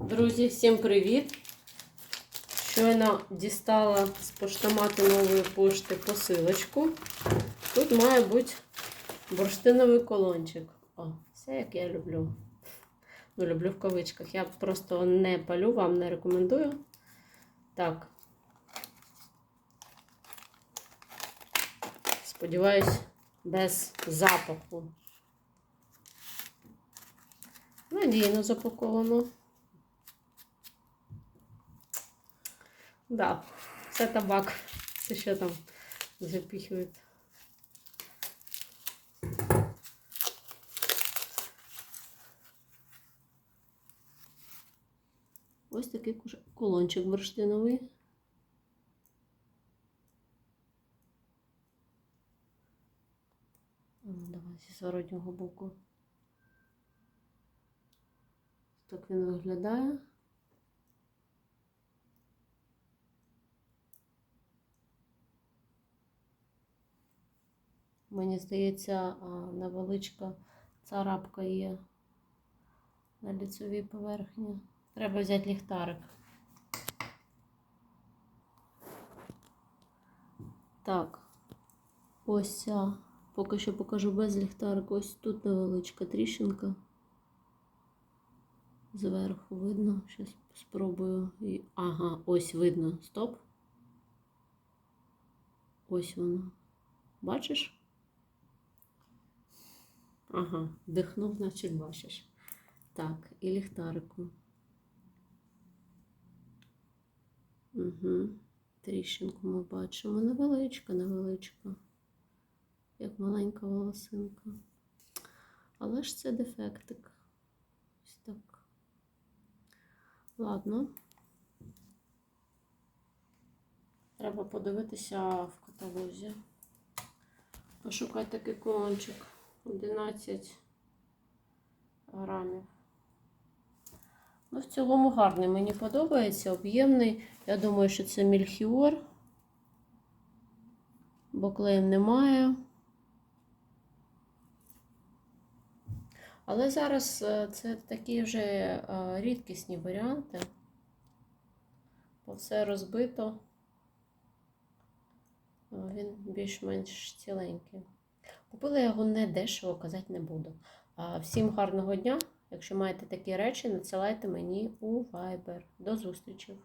Друзі, всім привіт! Щойно дістала з поштомату нової пошти посилочку. Тут має бути бурштиновий колончик. О, все як я люблю. Ну, люблю в кавичках. Я просто не палю, вам не рекомендую. Так. Сподіваюсь, без запаху. Надійно запаковано. Да, це табак. Це що там запіхують. Ось такий колончик бурштиновий. Давай зі зворотнього боку. Так він виглядає. Мені здається, невеличка царапка є на ліцевій поверхні. Треба взяти ліхтарик. Так, ось ця. Поки що покажу без ліхтарика. Ось тут невеличка тріщинка. Зверху видно. Зараз спробую. І- Ага, ось видно. Стоп. Ось воно. Бачиш? Ага, дихнув, значить бачиш. Так, і ліхтарику. Угу. Тріщинку ми бачимо. Невеличка, невеличка. Як маленька волосинка. Але ж це дефектик. Ось так. Ладно. Треба подивитися в каталозі. Пошукати такий колончик. 11 грамів. Ну, в цілому гарний. Мені подобається, об'ємний. Я думаю, що це мільхіор, бо клеїв немає. Але зараз е, це такі вже е, рідкісні варіанти. Бо все розбито. Він більш-менш ціленький. Купила його не дешево, казати не буду. А, Всім гарного дня! Якщо маєте такі речі, надсилайте мені у Viber. До зустрічі!